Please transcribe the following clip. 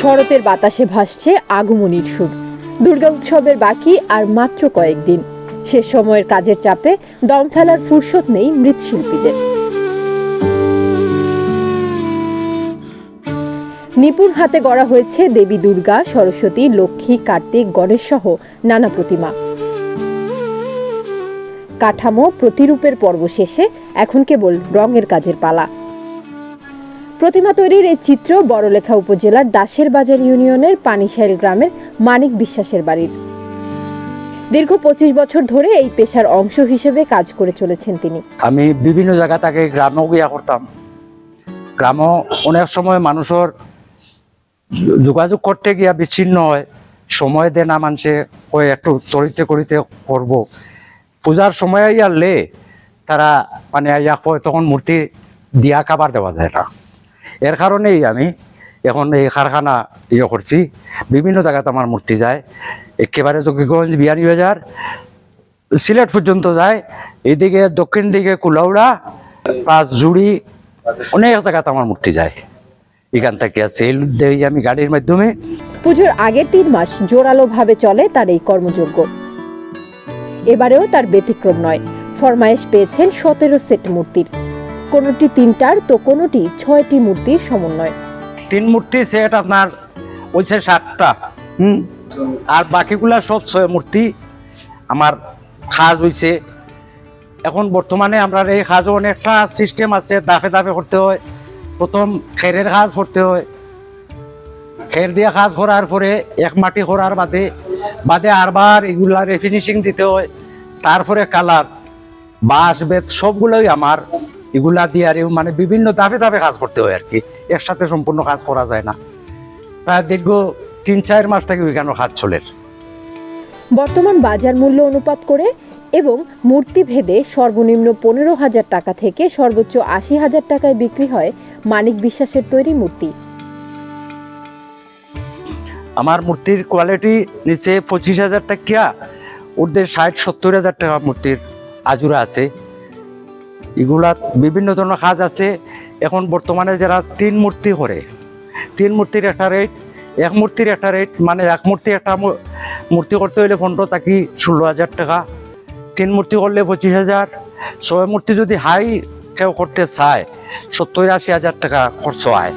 শরতের বাতাসে ভাসছে আগমনীর সুর। দুর্গা উৎসবের বাকি আর মাত্র কয়েকদিন। শেষ সময়ের কাজের চাপে দম ফেলার ফুরসত নেই মৃৎশিল্পীদের। নিপুণ হাতে গড়া হয়েছে দেবী দুর্গা, সরস্বতী, লক্ষ্মী, কার্তিক, গণেশ সহ নানা প্রতিমা। কাঠামো, প্রতিরূপের পর্ব শেষে এখন কেবল রঙের কাজের পালা। প্রতিমা তৈরির এই চিত্র বড়লেখা উপজেলার দাসের বাজার ইউনিয়নের পানিশাইল গ্রামের মানিক বিশ্বাসের বাড়ির। দীর্ঘ পঁচিশ বছর ধরে এই পেশার অংশ হিসেবে কাজ করে চলেছেন তিনি। আমি বিভিন্ন জায়গা থেকে গ্রামেও গিয়া করতাম। গ্রামও অনেক সময় মানুষের যোগাযোগ করতে গিয়া বিচ্ছিন্ন হয়। সময় দেয় না মানুষে ওই একটু তরিতে করিতে করব। পূজার সময় ইয়ার লে তারা মানে ইয়া কয় তখন মূর্তি দিয়া খাবার দেওয়া যায় না। এর কারণেই আমি এখন এই কারখানা ইয়ে করছি। বিভিন্ন জায়গাতে আমার মূর্তি যায়। একেবারে যোগীগঞ্জ বিয়ানীবাজার সিলেট পর্যন্ত যায়। এদিকে দক্ষিণ দিকে কুলাউড়া, প্লাস জুড়ি, অনেক জায়গাতে আমার মূর্তি যায়। এখান থেকে সেল দেই আমি গাড়ির মাধ্যমে। পুজোর আগের তিন মাস জোরালোভাবে চলে তার এই কর্মযজ্ঞ এবারেও তার ব্যতিক্রম নয়। ফরমায়েশ পেয়েছেন সতেরো সেট মূর্তির। কোনোটি তিনটার, তো কোনোটি ছয়টি মূর্তির সমন্বয়। তিন মূর্তি সেট আপনার ওইছে সাতটা। হুম? আর বাকিগুলা সব ছয় মূর্তি আমার খাজ হইছে। এখন বর্তমানে আমরা এই খাজও অনেকটা সিস্টেম আছে, দাফে দাফে করতে হয়। প্রথম খেরের কাজ করতে হয়। খের দিয়ে কাজ করার পরে এক মাটি করার বাদে বাদে আরবার এগুলারে রেফিনিশিং দিতে হয়। তারপরে কালার, বাঁশ, বেত সবগুলোই আমার এগুলা দিয়ে আর মানে বিভিন্ন দাফে দাফে কাজ করতে হয় আর কি। একসাথে সম্পূর্ণ কাজ করা যায় না। প্রায় দীর্ঘ তিন চার মাস থেকে ওইখানে হাত চলে বর্তমান বাজার মূল্য অনুপাত করে এবং মূর্তি ভেদে সর্বনিম্ন পনেরো হাজার টাকা থেকে সর্বোচ্চ আশি হাজার টাকায় বিক্রি হয় মানিক বিশ্বাসের তৈরি মূর্তি। আমার মূর্তির কোয়ালিটি নিচে পঁচিশ হাজার টাকা ওদের ষাট সত্তর হাজার টাকা মূর্তির আজুরা আছে। এগুলা বিভিন্ন ধরনের কাজ আছে। এখন বর্তমানে যারা তিন মূর্তি করে, তিন মূর্তির একটা রেট এক মূর্তির একটা রেট মানে এক মূর্তি একটা মূর্তি করতে হইলে পনেরো থাকি ষোলো হাজার টাকা। তিন মূর্তি করলে পঁচিশ হাজার। ছয় মূর্তি যদি হাই কেউ করতে চায়, সত্তর আশি হাজার টাকা খরচ হয়।